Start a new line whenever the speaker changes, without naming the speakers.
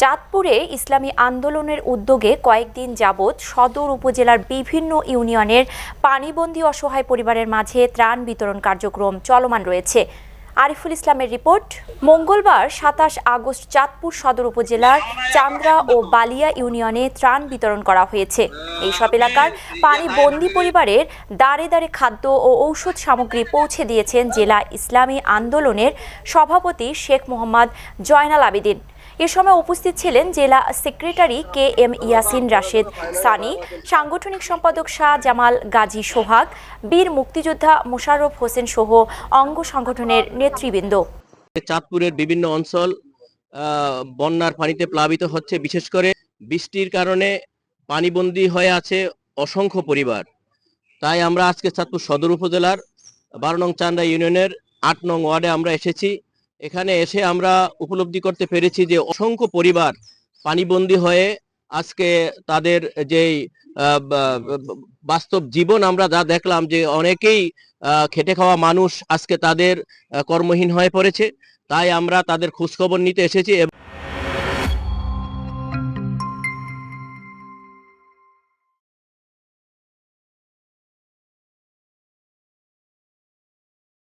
চাঁদপুরে ইসলামী আন্দোলনের উদ্যোগে কয়েকদিন যাবৎ সদর উপজেলার বিভিন্ন ইউনিয়নের পানিবন্দী অসহায় পরিবারের মাঝে ত্রাণ বিতরণ কার্যক্রম চলমান রয়েছে। আরিফুল ইসলামের রিপোর্ট, মঙ্গলবার সাতাশ আগস্ট চাঁদপুর সদর উপজেলার চান্দ্রা ও বালিয়া ইউনিয়নে ত্রাণ বিতরণ করা হয়েছে। এইসব এলাকার পানিবন্দী পরিবারের দাঁড়ে দাঁড়ে খাদ্য ও ঔষধ সামগ্রী পৌঁছে দিয়েছেন জেলা ইসলামী আন্দোলনের সভাপতি শেখ মোহাম্মদ জয়নাল আবেদিন। এ সময় উপস্থিত ছিলেন জেলা secretary K M Yasin Rashed Sunny, সাংগঠনিক সম্পাদক শাহ জামাল গাজী সোহাগ, বীর মুক্তিযোদ্ধা মোশাররফ হোসেন সহ অঙ্গ সংগঠনের নেতৃবৃন্দ।
চাঁদপুরের বিভিন্ন অঞ্চল বন্যার পানিতে প্লাবিত হচ্ছে। বিশেষ করে বৃষ্টির কারণে পানিবন্দী হয়ে আছে অসংখ্য পরিবার। তাই আমরা আজকে চাঁদপুর সদর উপজেলার বারো নং চান্দা ইউনিয়নের আট নং ওয়ার্ডে আমরা এসেছি। এখানে এসে আমরা উপলব্ধি করতে পেরেছি যে অসংখ্য পরিবার পানিবন্দী হয়ে আজকে তাদের যেই বাস্তব জীবন আমরা যা দেখলাম যে অনেকেই খেটে খাওয়া মানুষ আজকে তাদের কর্মহীন হয়ে পড়েছে। তাই আমরা তাদের খোঁজখবর নিতে এসেছি এবং